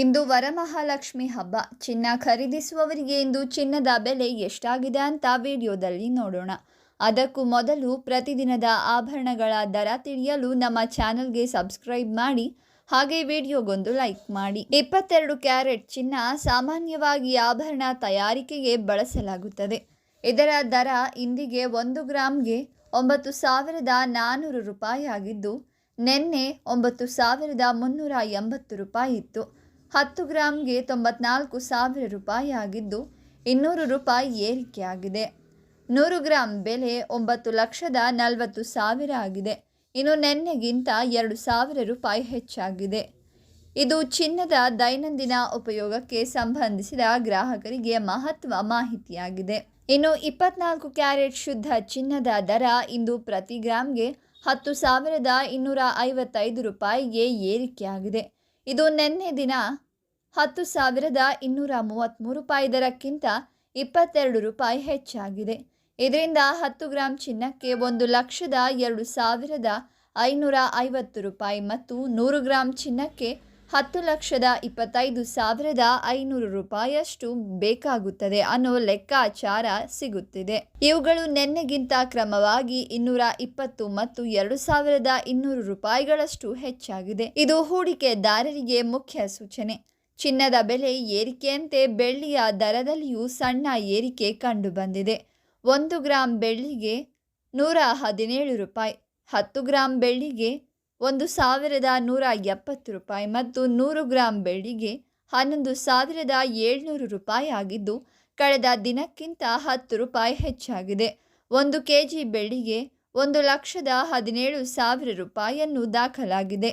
ಇಂದು ವರಮಹಾಲಕ್ಷ್ಮಿ ಹಬ್ಬ. ಚಿನ್ನ ಖರೀದಿಸುವವರಿಗೆ ಇಂದು ಚಿನ್ನದ ಬೆಲೆ ಎಷ್ಟಾಗಿದೆ ಅಂತ ವಿಡಿಯೋದಲ್ಲಿ ನೋಡೋಣ. ಅದಕ್ಕೂ ಮೊದಲು ಪ್ರತಿದಿನದ ಆಭರಣಗಳ ದರ ತಿಳಿಯಲು ನಮ್ಮ ಚಾನಲ್ಗೆ ಸಬ್ಸ್ಕ್ರೈಬ್ ಮಾಡಿ, ಹಾಗೆ ವಿಡಿಯೋಗೊಂದು ಲೈಕ್ ಮಾಡಿ. ಇಪ್ಪತ್ತೆರಡು ಕ್ಯಾರೆಟ್ ಚಿನ್ನ ಸಾಮಾನ್ಯವಾಗಿ ಆಭರಣ ತಯಾರಿಕೆಗೆ ಬಳಸಲಾಗುತ್ತದೆ. ಇದರ ದರ ಇಂದಿಗೆ ಒಂದು ಗ್ರಾಮ್ಗೆ ಒಂಬತ್ತು ಸಾವಿರದ ನಾನ್ನೂರು ರೂಪಾಯಿ ಆಗಿದ್ದು ನಿನ್ನೆ ಒಂಬತ್ತು ಸಾವಿರದ ಮುನ್ನೂರ ಎಂಬತ್ತು ರೂಪಾಯಿ ಇತ್ತು. ಹತ್ತು ಗ್ರಾಮ್ಗೆ ತೊಂಬತ್ನಾಲ್ಕು ಸಾವಿರ ರೂಪಾಯಿ ಆಗಿದ್ದು ಇನ್ನೂರು ರೂಪಾಯಿ ಏರಿಕೆಯಾಗಿದೆ ನೂರು ಗ್ರಾಂ ಬೆಲೆ ಒಂಬತ್ತು ಲಕ್ಷದ ನಲವತ್ತು ಸಾವಿರ ಆಗಿದೆ. ಇನ್ನು ನೆನ್ನೆಗಿಂತ ಎರಡು ಸಾವಿರ ರೂಪಾಯಿ ಹೆಚ್ಚಾಗಿದೆ. ಇದು ಚಿನ್ನದ ದೈನಂದಿನ ಉಪಯೋಗಕ್ಕೆ ಸಂಬಂಧಿಸಿದ ಗ್ರಾಹಕರಿಗೆ ಮಹತ್ವ ಮಾಹಿತಿಯಾಗಿದೆ. ಇನ್ನು ಇಪ್ಪತ್ನಾಲ್ಕು ಕ್ಯಾರೆಟ್ ಶುದ್ಧ ಚಿನ್ನದ ದರ ಇಂದು ಪ್ರತಿ ಗ್ರಾಮ್ಗೆ ಹತ್ತು ಸಾವಿರದ ಇನ್ನೂರ ಐವತ್ತೈದು ರೂಪಾಯಿಗೆ ಏರಿಕೆಯಾಗಿದೆ. ಇದು ನಿನ್ನೆ ದಿನ ಹತ್ತು ಸಾವಿರದ ಇನ್ನೂರ ಮೂವತ್ತ್ಮೂರು ರೂಪಾಯಿ ದರಕ್ಕಿಂತ ಇಪ್ಪತ್ತೆರಡು ರೂಪಾಯಿ ಹೆಚ್ಚಾಗಿದೆ. ಇದರಿಂದ ಹತ್ತು ಗ್ರಾಂ ಚಿನ್ನಕ್ಕೆ ಒಂದು ಲಕ್ಷದ ಎರಡು ಸಾವಿರದ ಐನೂರ ಐವತ್ತು ರೂಪಾಯಿ ಮತ್ತು ನೂರು ಗ್ರಾಂ ಚಿನ್ನಕ್ಕೆ ಹತ್ತು ಲಕ್ಷದ ಇಪ್ಪತ್ತೈದು ಸಾವಿರದ ಐನೂರು ರೂಪಾಯಿಯಷ್ಟು ಬೇಕಾಗುತ್ತದೆ ಅನ್ನೋ ಲೆಕ್ಕಾಚಾರ ಸಿಗುತ್ತಿದೆ. ಇವುಗಳು ನೆನ್ನೆಗಿಂತ ಕ್ರಮವಾಗಿ ಇನ್ನೂರ ಇಪ್ಪತ್ತು ಮತ್ತು ಎರಡು ಸಾವಿರದ ಇನ್ನೂರು ರೂಪಾಯಿಗಳಷ್ಟು ಹೆಚ್ಚಾಗಿದೆ. ಇದು ಹೂಡಿಕೆದಾರರಿಗೆ ಮುಖ್ಯ ಸೂಚನೆ. ಚಿನ್ನದ ಬೆಲೆ ಏರಿಕೆಯಂತೆ ಬೆಳ್ಳಿಯ ದರದಲ್ಲಿಯೂ ಸಣ್ಣ ಏರಿಕೆ ಕಂಡುಬಂದಿದೆ. ಒಂದು ಗ್ರಾಂ ಬೆಳ್ಳಿಗೆ ನೂರ ಹದಿನೇಳು ರೂಪಾಯಿ, ಹತ್ತು ಗ್ರಾಂ ಬೆಳ್ಳಿಗೆ ಒಂದು ಸಾವಿರದ ನೂರ ಎಪ್ಪತ್ತು ರೂಪಾಯಿ ಮತ್ತು ನೂರು ಗ್ರಾಂ ಬೆಳ್ಳಿಗೆ ಹನ್ನೊಂದು ಸಾವಿರದ ಏಳ್ನೂರು ರೂಪಾಯಿ ಆಗಿದ್ದು, ಕಳೆದ ದಿನಕ್ಕಿಂತ ಹತ್ತು ರೂಪಾಯಿ ಹೆಚ್ಚಾಗಿದೆ. ಒಂದು ಕೆ ಜಿ ಬೆಳ್ಳಿಗೆ ಒಂದು ಲಕ್ಷದ ಹದಿನೇಳು ಸಾವಿರ ರೂಪಾಯಿಯನ್ನು ದಾಖಲಾಗಿದೆ.